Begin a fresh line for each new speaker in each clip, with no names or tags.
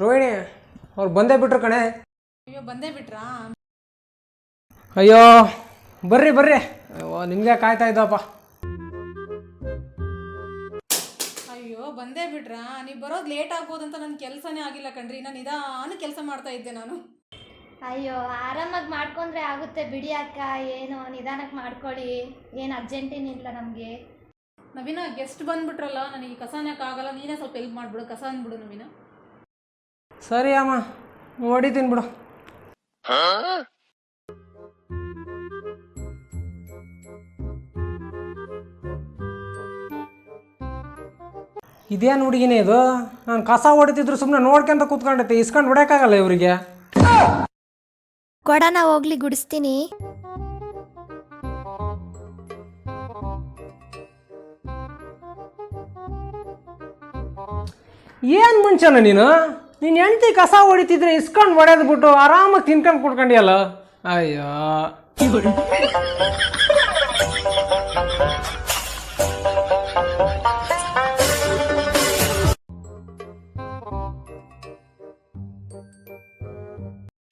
ರೋಹಿಣಿ ಅವ್ರು ಬಂದೇ ಬಿಟ್ರು ಕಣೆ.
ಅಯ್ಯೋ ಬಂದೇ ಬಿಟ್ರಾ?
ಅಯ್ಯೋ ಬರ್ರಿ ಬರ್ರಿ. ಅಯ್ಯೋ ನಿಮಗೆ ಕಾಯ್ತಾ ಇದ್ದಪ್ಪ.
ಅಯ್ಯೋ ಬಂದೇ ಬಿಟ್ರಾ? ನೀವು ಬರೋದು ಲೇಟ್ ಆಗ್ಬೋದಂತ ನನ್ನ ಕೆಲಸನೇ ಆಗಿಲ್ಲ ಕಣ್ರಿ. ನಾನು ನಿಧಾನ ಕೆಲಸ ಮಾಡ್ತಾ ಇದ್ದೆ ನಾನು.
ಅಯ್ಯೋ ಆರಾಮಾಗಿ ಮಾಡ್ಕೊಂಡ್ರೆ ಆಗುತ್ತೆ ಬಿಡಿ ಅಕ್ಕ. ಏನು ನಿಧಾನಕ್ಕೆ ಮಾಡ್ಕೊಳ್ಳಿ. ಏನು ಅರ್ಜೆಂಟೇನಿಲ್ಲ ನಮಗೆ.
ನವೀನ ಗೆಸ್ಟ್ ಬಂದ್ಬಿಟ್ರಲ್ಲ ನನಗೆ ಆಗಲ್ಲ. ನೀನೇ ಸ್ವಲ್ಪ ಹೆಲ್ಪ್ ಮಾಡಿಬಿಡು ಕಸ ಅಂದ್ಬಿಡು ನವೀನ.
ಸರಿ ಅಮ್ಮ ಹೊಡಿತೀನಿ ಬಿಡು. ಇದೇನು ಹುಡುಗಿನೇ ಇದು? ನಾನು ಕಸ ಹೊಡಿತಿದ್ರು ಸುಮ್ಮನೆ ನೋಡ್ಕೊಂತ ಕೂತ್ಕೊಂಡೈತೆ ಇಸ್ಕೊಂಡು ಹೊಡ್ಯೋಕ್ಕಾಗಲ್ಲ ಇವರಿಗೆ.
ಕೊಡನ ಹೋಗ್ಲಿ ಗುಡಿಸ್ತೀನಿ.
ಏನು ಮುಂಚೆನ ನೀನು? ನೀನು ಹೆಂಡ್ತಿ ಕಸ ಹೊಡಿತಿದ್ರೆ ಇಸ್ಕೊಂಡು ಹೊಡೆದ್ಬಿಟ್ಟು ಆರಾಮಾಗಿ ತಿನ್ಕೊಂಡು ಕುಡ್ಕೊಂಡಿಯಲ್ಲ? ಅಯ್ಯೋ.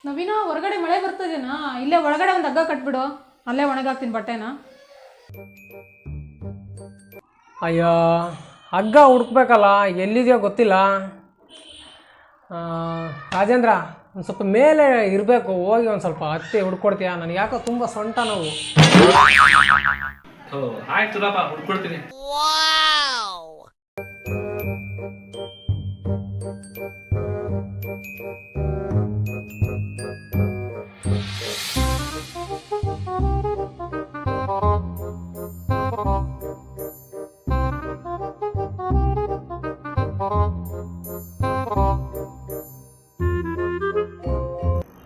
ನವೀನ ಹೊರಗಡೆ ಮಳೆ ಬರ್ತದೇನಾ ಇಲ್ಲೇ ಒಳಗಡೆ ಒಂದು ಹಗ್ಗ ಕಟ್ಬಿಡು. ಅಲ್ಲೇ ಒಣಗಾಕ್ತೀನಿ ಬಟ್ಟೆನ.
ಅಯ್ಯೋ ಹಗ್ಗ ಹುಡುಕ್ಬೇಕಲ್ಲ ಎಲ್ಲಿದೆಯೋ ಗೊತ್ತಿಲ್ಲ. ರಾಜೇಂದ್ರ ಒಂದು ಸ್ವಲ್ಪ ಮೇಲೆ ಇರಬೇಕು ಹೋಗಿ ಒಂದು ಸ್ವಲ್ಪ ಹತ್ತಿ ಹುಡ್ಕೊಡ್ತೀಯಾ? ನನಗೆ ಯಾಕೋ ತುಂಬ ಸೊಂಟ ನೋವು.
ಓ ಆಯ್ತು ಹುಡ್ಕೊಡ್ತೀನಿ.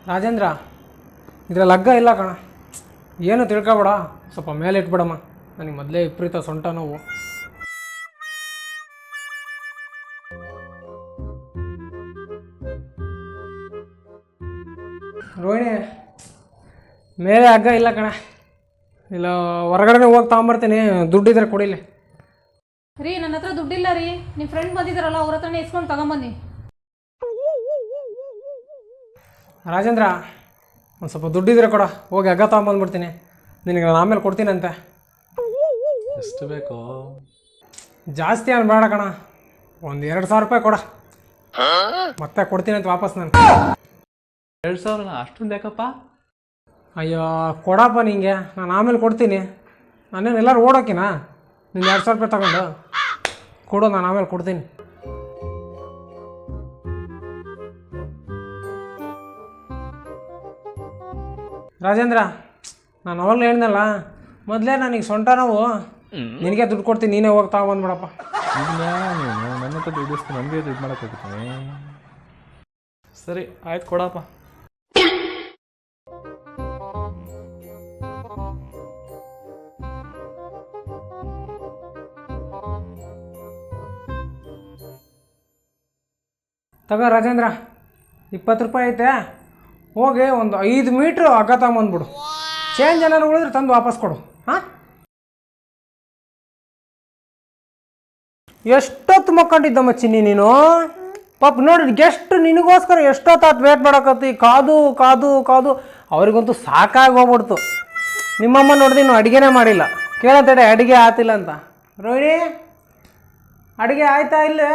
ರಾಜೇಂದ್ರ, ಇದ್ರಲ್ಲಿ ಲಗ್ಗ ಇಲ್ಲ ಕಣ. ಏನು ತಿಳ್ಕೊಬೇಡ, ಸ್ವಲ್ಪ ಮೇಲೆ ಇಟ್ಬಿಡಮ್ಮ. ನನಗೆ ಮೊದಲೇ ವಿಪರೀತ ಸೊಂಟ ನೋವು. ರೋಹಿಣಿ, ಮೇಲೆ ಹಗ್ಗ ಇಲ್ಲ ಕಣ. ಇಲ್ಲ ಹೊರಗಡೆ ಹೋಗಿ ತಗೊಂಬರ್ತೀನಿ, ದುಡ್ಡಿದ್ರೆ ಕೊಡಿಲಿ
ರೀ, ನನ್ನ ಹತ್ರ ದುಡ್ಡಿಲ್ಲ ರೀ. ನಿಮ್ಮ ಫ್ರೆಂಡ್ ಬಂದಿದ್ದಾರಲ್ಲ ಅವ್ರ ಹತ್ರನೇ ಇಸ್ಕೊಂಡು ತಗೊಂಬನ್ನಿ.
ರಾಜೇಂದ್ರ ಒಂದು ಸ್ವಲ್ಪ ದುಡ್ಡಿದ್ರೆ ಕೊಡ. ಹೋಗಿ ಹಗ್ಗ ತೊಗೊಂಬಂದ್ಬಿಡ್ತೀನಿ. ನಿನಗೆ ನಾನು ಆಮೇಲೆ ಕೊಡ್ತೀನಂತೆ.
ಎಷ್ಟು ಬೇಕು?
ಜಾಸ್ತಿ ಏನು ಬೇಡ ಕಣ. ಒಂದು ಎರಡು ಸಾವಿರ ರೂಪಾಯಿ ಕೊಡ. ಮತ್ತೆ ಕೊಡ್ತೀನಿ ಅಂತ ವಾಪಸ್ ನಾನು
ಎರಡು ಸಾವಿರ ಅಷ್ಟೊಂದು ಬೇಕಪ್ಪ
ಅಯ್ಯೋ ಕೊಡಪ್ಪ ನಿಂಗೆ. ನಾನು ಆಮೇಲೆ ಕೊಡ್ತೀನಿ. ನಾನೇನು ಎಲ್ಲರೂ ಓಡೋಕಿನಾ? ನೀನು ಎರಡು ಸಾವಿರ ರೂಪಾಯಿ ತಗೊಂಡು. ಕೊಡು ನಾನು ಆಮೇಲೆ ಕೊಡ್ತೀನಿ. ರಾಜೇಂದ್ರ ನಾನು ಅವಾಗಲೇ ಹೇಳ್ದಲ್ಲ ಮೊದಲೇ ನನಗೆ ಸೊಂಟ ನೋವು. ನಿನಗೆ ದುಡ್ಡು ಕೊಡ್ತೀನಿ ನೀನೇ ಹೋಗಿ ತಗೊಂಬಂದ್ಬಿಡಪ್ಪ
ಇಲ್ಲ ನೀನು ನನ್ನ ಹತ್ರ ದುಡ್ಡು ಇಸ್ಕೊಂಡು ನನಗೆ ದುಡ್ಡು ಮಾಡಕ್ಕೆ ಹೋಗ್ತೀನಿ ಸರಿ ಆಯ್ತು ಕೊಡಪ್ಪ.
ತಗೋ ರಾಜೇಂದ್ರ ಇಪ್ಪತ್ತು ರೂಪಾಯಿ ಐತೆ. ಹೋಗಿ ಒಂದು ಐದು ಮೀಟ್ರ್ ಅಗ್ಗ ತಗೊಂಬಂದ್ಬಿಡು. ಚೇಂಜ್ ಏನಾರು ಉಳಿದ್ರೆ ತಂದು ವಾಪಸ್ ಕೊಡು. ಹಾಂ? ಎಷ್ಟೊತ್ತು ಮಕ್ಕೊಂಡಿದ್ದ ಚಿನ್ನಿ ನೀನು? ಪಾಪ ನೋಡಿ ಗೆಸ್ಟ್ ನಿನಗೋಸ್ಕರ ಎಷ್ಟೊತ್ತು ಆತು ವೇಟ್ ಮಾಡಕತ್ತಿ? ಕಾದು ಕಾದು ಕಾದು. ಅವ್ರಿಗಂತೂ ಸಾಕಾಗಿ ಹೋಗ್ಬಿಡ್ತು. ನಿಮ್ಮಮ್ಮ ನೋಡಿದ್ರೆ ಇನ್ನು ಅಡುಗೆನೇ ಮಾಡಿಲ್ಲ. ಕೇಳತ್ತಡೆ ಅಡುಗೆ ಆತಿಲ್ಲ ಅಂತ. ರೋಹಿಣಿ, ಅಡುಗೆ ಆಯ್ತಾ ಇಲ್ಲೇ?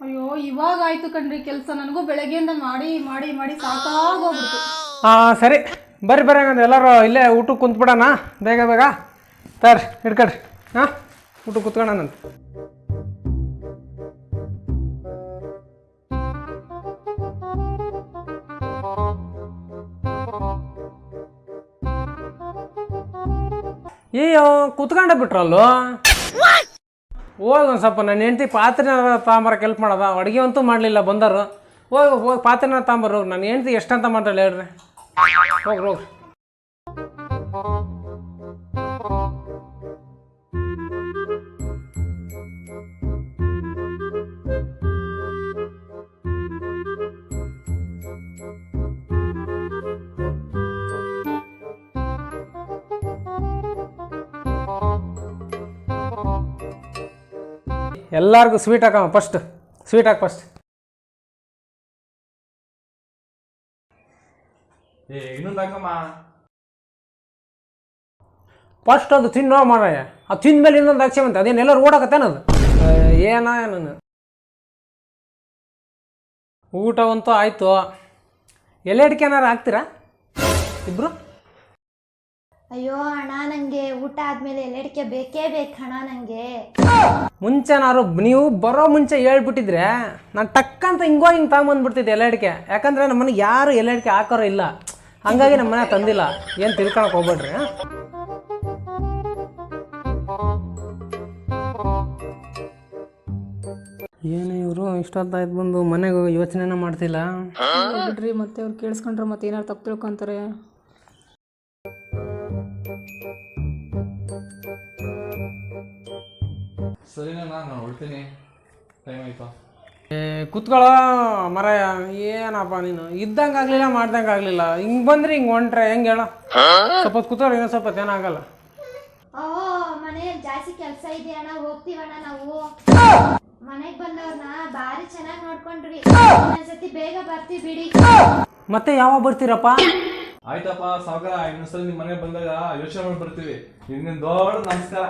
ಅಯ್ಯೋ, ಇವಾಗ ಆಯ್ತು ಕಣ್ರಿ ಕೆಲಸ. ನನಗೂ ಬೆಳಗ್ಗೆಯಿಂದ ಮಾಡಿ ಮಾಡಿ ಮಾಡಿ ಸಾಕಾಗೋಗ್ಬಿಡ್ತು.
ಹಾಂ ಸರಿ. ಬರ್ರಿ ಬರ್ರಿ ಹಂಗಂದ್ರೆ. ಎಲ್ಲರೂ ಇಲ್ಲೇ ಊಟಕ್ಕೆ ಕುಂತ್ಬಿಡೋಣ. ಬೇಗ ಬೇಗ. ತರ್ ಹಿಡ್ಕೊಳ್ರಿ ಹಾಂ? ಊಟಕ್ಕೆ ಕುತ್ಕೊಳ್ಳೋಣಂತ ಅಯ್ಯೋ ಕುತ್ಕೊಂಡ ಬಿಟ್ರಲ್ಲೋ? ಹೋಗಿ ಒಂದು ಸ್ವಲ್ಪ ನನ್ನ ಹೆಂಡತಿ ಪಾತ್ರೆ ತಾಂಬರಕ್ಕೆ ಹೆಲ್ಪ್ ಮಾಡೋದ, ಅಡುಗೆ ಅಂತೂ ಮಾಡಲಿಲ್ಲ ಬಂದರು. ಹೋಗಿ ಹೋಗಿ, ಪಾತ್ರೆನ ತಾಂಬರು ನನ್ನ ಹೆಂಡತಿ ಎಷ್ಟಂತ ಮಾಡ್ತಾಳೆ ಹೇಳ್ರಿ? ಹೋಗ್ರಿ ಹೋಗ್ರಿ ಎಲ್ಲರಿಗೂ ಸ್ವೀಟ್ ಹಾಕಮ್ಮ ಫಸ್ಟ್ ಸ್ವೀಟ್ ಹಾಕಿ ಫಸ್ಟ್ ಫಸ್ಟ್ ಅದು ತಿನ್ನೋ ಮಾಡಯ್ಯ ಅದು ತಿಂದ್ಮೇಲೆ ಇನ್ನೊಂದು ಅಕ್ಷೆ ಬಂತೆ. ಅದೇನು ಎಲ್ಲರೂ ಓಡಾಕತ್ತೇನದು ಏನ ನಾನು ಊಟವಂತೂ ಆಯಿತು. ಎಲೆ ಅಡಿಕೆ ಏನಾರು ಹಾಕ್ತೀರಾ? ಇಬ್ಬರು
ಅಯ್ಯೋ ಅಣ್ಣ ನಂಗೆ ಊಟ ಆದ್ಮೇಲೆ ಎಲ್ಲಡಿಕೆ ಬೇಕೇ ಬೇಕು ನಂಗೆ. ಮುಂಚೆ
ಮುಂಚೆನಾರು ನೀವು ಬರೋ ಮುಂಚೆ ಹೇಳ್ಬಿಟ್ಟಿದ್ರೆ ನಾನು ಟಕ್ಕಂತ ಹಿಂಗೋ ಹಿಂಗೆ ತಗೊಂಬಂದ್ಬಿಡ್ತಿದ್ದೆ ಎಲೆ ಅಡಿಕೆ ಯಾಕಂದರೆ ನಮ್ಮ ಯಾರು ಎಲೆ ಅಡಿಕೆ ಹಾಕೋರು ಇಲ್ಲ. ಹಂಗಾಗಿ ನಮ್ಮ ಮನೆ ತಂದಿಲ್ಲ. ಏನು ತಿಳ್ಕೊಳಕ್ ಹೋಗ್ಬೇಡ್ರಿ? ಏನು ಇವರು ಇಷ್ಟೊತ್ತಾಯ್ತು ಬಂದು ಮನೆಗೆ ಹೋಗಿ ಯೋಚನೆನ ಮಾಡ್ತಿಲ್ಲ?
ಬಿಡ್ರಿ ಮತ್ತೆ ಅವ್ರು ಕೇಳಿಸ್ಕೊಂಡ್ರೆ ಮತ್ತೆ ಏನಾರು ತಪ್ಪು ತಿಳ್ಕೊಂತಾರೆ.
ಸರಿನಾ ನಾನು ಹೊಳ್ತೀನಿ ಟೈಮ್ ಆಯ್ತಾ?
ಏ ಕುತ್ಕೊಳ್ಳೋ ಮರ ಏನಪ್ಪ ನೀನು? ಇದ್ದಂಗೆ ಆಗಲಿಲ್ಲ ಮಾಡ್ದಂಗೆ ಆಗಲಿಲ್ಲ. ಹಿಂಗೆ ಬಂದ್ರೆ ಹಿಂಗೆ ಹೊಂಟ್ರೆ ಹೆಂಗೆ ಹೇಳ? ಸ್ವಲ್ಪ ಹೊತ್ತು ಕೂತ್ಕೊಳ್ಳಿ ಸ್ವಲ್ಪ ಹೊತ್ತು ಏನಾಗಲ್ಲ
ಓ ಮನೆಯಲ್ಲಿ ಜಾಸ್ತಿ ಕೆಲಸ ಇದೆ ಅಣ್ಣ ಹೋಗ್ತೀವಣ್ಣ ನಾವು. ಮನೆಗೆ ಬಂದವ್ರನ್ನ ಭಾರಿ ಚೆನ್ನಾಗಿ ನೋಡ್ಕೊಂಡ್ರಿ. ಒಂದ್ಸತಿ ಬೇಗ ಬರ್ತೀವಿ ಬಿಡಿ.
ಮತ್ತೆ ಯಾವಾಗ ಬರ್ತೀರಪ್ಪ?
ಆಯ್ತಪ್ಪ ಸಾಗರ ಇನ್ನೊಂದ್ಸಲ ನಿಮ್ಮ ಮನೆಗೆ ಬಂದಾಗ ಯೋಚನೆ ಮಾಡಿ ಬರ್ತೀವಿ ದೊಡ್ಡ ನಮಸ್ಕಾರ.